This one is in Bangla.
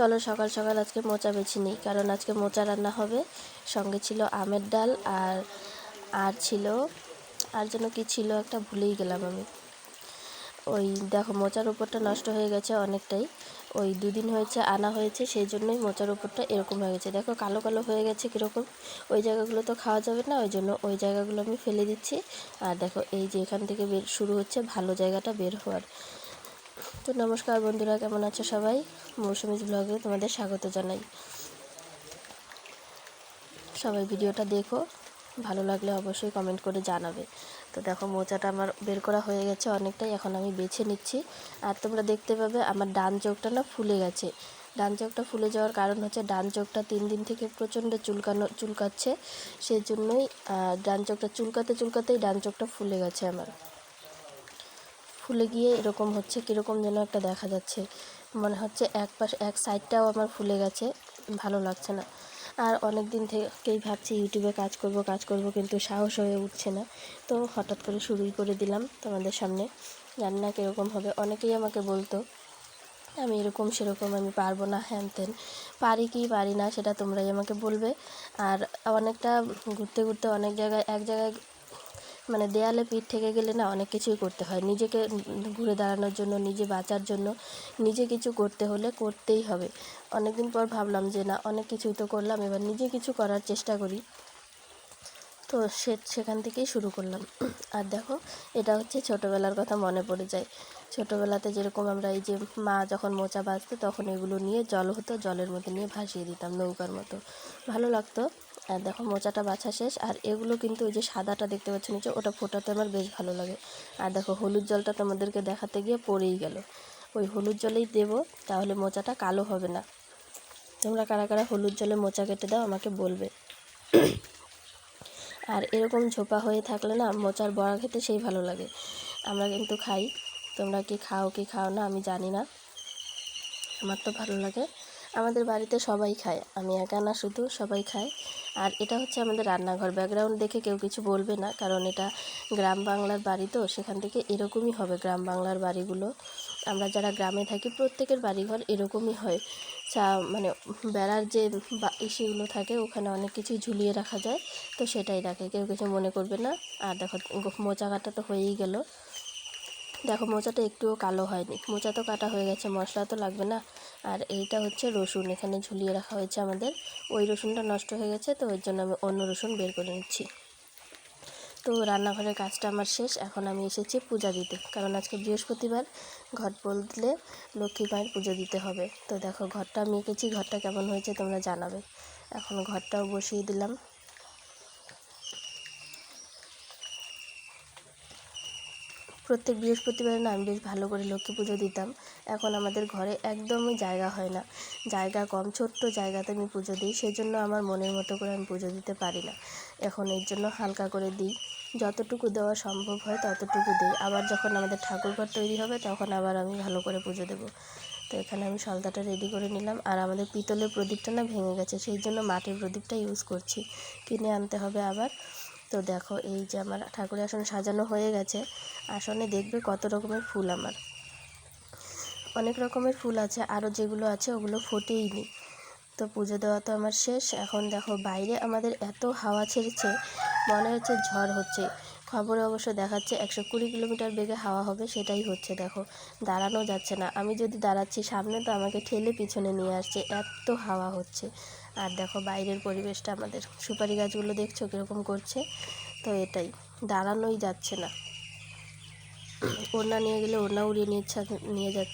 চলো সকাল সকাল আজকে মোচা বেছে নিই। কারণ আজকে মোচা রান্না হবে। সঙ্গে ছিল আমের ডাল আর আর ছিল, আর যেন কি ছিল একটা ভুলেই গেলাম আমি। ওই দেখো মোচার উপরটা নষ্ট হয়ে গেছে অনেকটাই। ওই দুদিন হয়েছে, আনা হয়েছে, সেই জন্যই মোচার উপরটা এরকম হয়ে গেছে। দেখো কালো কালো হয়ে গেছে কীরকম। ওই জায়গাগুলো তো খাওয়া যাবে না, ওই জন্য ওই জায়গাগুলো আমি ফেলে দিচ্ছি। আর দেখো এই যে এখান থেকে বের, শুরু হচ্ছে ভালো জায়গাটা বের হওয়ার। তো নমস্কার বন্ধুরা, কেমন আছো সবাই? মৌসুমিজ ব্লগে তোমাদের স্বাগত জানাই। সবাই ভিডিওটা দেখো, ভালো লাগলে অবশ্যই কমেন্ট করে জানাবে। তো দেখো, মোচাটা আমার বের করা হয়ে গেছে অনেকটাই, এখন আমি বেছে নিচ্ছি। আর তোমরা দেখতে পাবে, আমার ডান চোখটা না ফুলে গেছে। ডান চোখটা ফুলে যাওয়ার কারণ হচ্ছে, ডান চোখটা তিন দিন থেকে প্রচণ্ড চুলকানো, চুলকাচ্ছে। সেই জন্যই ডান চোখটা চুলকাতে চুলকাতেই ডান চোখটা ফুলে গেছে আমার। ফুলে গিয়ে এরকম হচ্ছে, কীরকম যেন একটা দেখা যাচ্ছে। মনে হচ্ছে এক পাশ, এক সাইডটাও আমার ফুলে গেছে, ভালো লাগছে না। আর অনেক দিন থেকেই ভাবছি ইউটিউবে কাজ করব কাজ করব, কিন্তু সাহস হয়ে উঠছে না। তো হঠাৎ করে শুরুই করে দিলাম তোমাদের সামনে, জানি না কীরকম হবে। অনেকেই আমাকে বলতো, আমি এরকম সেরকম আমি পারব না, হ্যান ত্যান। পারি কি পারি না, সেটা তোমরাই আমাকে বলবে। আর অনেকটা ঘুরতে ঘুরতে অনেক জায়গায়, এক জায়গায় মানে দেয়ালে পিঠ থেকে গেলে না অনেক কিছুই করতে হয়। নিজেকে ঘুরে দাঁড়ানোর জন্য, নিজে বাঁচার জন্য নিজে কিছু করতে হলে করতেই হবে। অনেক দিন পর ভাবলাম যে না, অনেক কিছুই তো করলাম, এবার নিজে কিছু করার চেষ্টা করি। তো সে, সেখান থেকেই শুরু করলাম। আর দেখো, এটা হচ্ছে ছোটোবেলার কথা মনে পড়ে যায়। ছোটোবেলাতে যেরকম আমরা এই যে মা যখন মোচা বাঁচতো তখন এগুলো নিয়ে জল হতো, জলের মধ্যে নিয়ে ভাসিয়ে দিতাম নৌকার মতো। ভালো লাগতো। আর দেখো মোচাটা বাছা শেষ। আর এগুলো কিন্তু ওই যে সাদাটা দেখতে পাচ্ছ নিচে, ওটা ফোটাতে আমার বেশ ভালো লাগে। আর দেখো হলুদ জলটা তোমাদেরকে দেখাতে গিয়ে পড়েই গেল। ওই হলুদ জলেই দেবো, তাহলে মোচাটা কালো হবে না। তোমরা কারা কারা হলুদ জলে মোচা কেটে দাও, আমাকে বলবে। আর এরকম ঝোপা হয়ে থাকলে না, মোচার বড়া খেতে সেই ভালো লাগে। আমরা কিন্তু খাই। তোমরা কি খাও কি খাও না, আমি জানি না। আমার তো ভালো লাগে। আমাদের বাড়িতে সবাই খায়। আমি একা না, শুধু সবাই খায়। আর এটা হচ্ছে আমাদের রান্নাঘর ব্যাকগ্রাউন্ড দেখে কেউ কিছু বলবে না, কারণ এটা গ্রাম বাংলার বাড়ি তো, সেখান থেকে এরকমই হবে গ্রাম বাংলার বাড়িগুলো। আমরা যারা গ্রামে থাকি, প্রত্যেকের বাড়িঘর এরকমই হয়। চা মানে বেড়ার যে ইসেগুলো থাকে, ওখানে অনেক কিছু ঝুলিয়ে রাখা যায়, তো সেটাই রাখে। কেউ কিছু মনে করবে না। আর দেখো মোচা কাটা তো হয়েই গেল। দেখো, মোচাটা একটুও কালো হয়নি। মোচা তো কাটা হয়ে গেছে, মশলা তো লাগবে না। আর এইটা হচ্ছে রসুন। এখানে ঝুলিয়ে রাখা হয়েছে আমাদের। ওই রসুনটা নষ্ট হয়ে গেছে, তো ওই জন্য আমি অন্য রসুন বের করে নিচ্ছি। তো রান্নাঘরের কাজটা আমার শেষ। এখন আমি এসেছি পূজা দিতে। কারণ আজকে বৃহস্পতিবার, ঘট বললে লক্ষ্মী মায়ের পুজো দিতে হবে। তো দেখো, ঘরটা আমি এঁকেছি। ঘরটা কেমন হয়েছে তোমরা জানাবে। এখন ঘরটাও বসিয়ে দিলাম। প্রত্যেক বৃহস্পতিবারে না আমি বেশ ভালো করে লক্ষ্মী পুজো দিতাম। এখন আমাদের ঘরে একদমই জায়গা হয় না। জায়গা কম, ছোট্ট জায়গাতে আমি পুজো দিই সেই জন্য আমার মনের মতো করে আমি পুজো দিতে পারি না। এখন এর জন্য হালকা করে দিই। যতটুকু দেওয়া সম্ভব হয় ততটুকু দিই। আবার যখন আমাদের ঠাকুরঘর তৈরি হবে, তখন আবার আমি ভালো করে পুজো দেবো। তো এখানে আমি সলতাটা রেডি করে নিলাম। আর আমাদের পিতলের প্রদীপটা না ভেঙে গেছে, সেই জন্য মাটির প্রদীপটা ইউজ করছি। কিনে আনতে হবে আবার। তো দেখো, এই যে আমার ঠাকুরের আসন সাজানো হয়ে গেছে। আসনে দেখবে কত রকমের ফুল আমার। অনেক রকমের ফুল আছে আরও যেগুলো আছে ওগুলো ফোটেই নি। তো পুজো দেওয়া তো আমার শেষ। এখন দেখো, বাইরে আমাদের এত হাওয়া ছেড়েছে, মনে হচ্ছে ঝড় হচ্ছে। খবরে অবশ্য দেখাচ্ছে, একশো কুড়ি কিলোমিটার বেগে হাওয়া হবে, সেটাই হচ্ছে। দেখো, দাঁড়ানো যাচ্ছে না। আমি যদি দাঁড়াচ্ছি, সামনে তো আমাকে ঠেলে পিছনে নিয়ে আসছে, এত হাওয়া হচ্ছে। আর দেখো বাইরের পরিবেশটা আমাদের। সুপারি গাছগুলো দেখছ কীরকম করছে? তো এটাই। দাঁড়ানোই যাচ্ছে না। ওড়না নিয়ে গেলে ওড়না উড়িয়ে নিয়ে নিয়ে যাচ্ছে।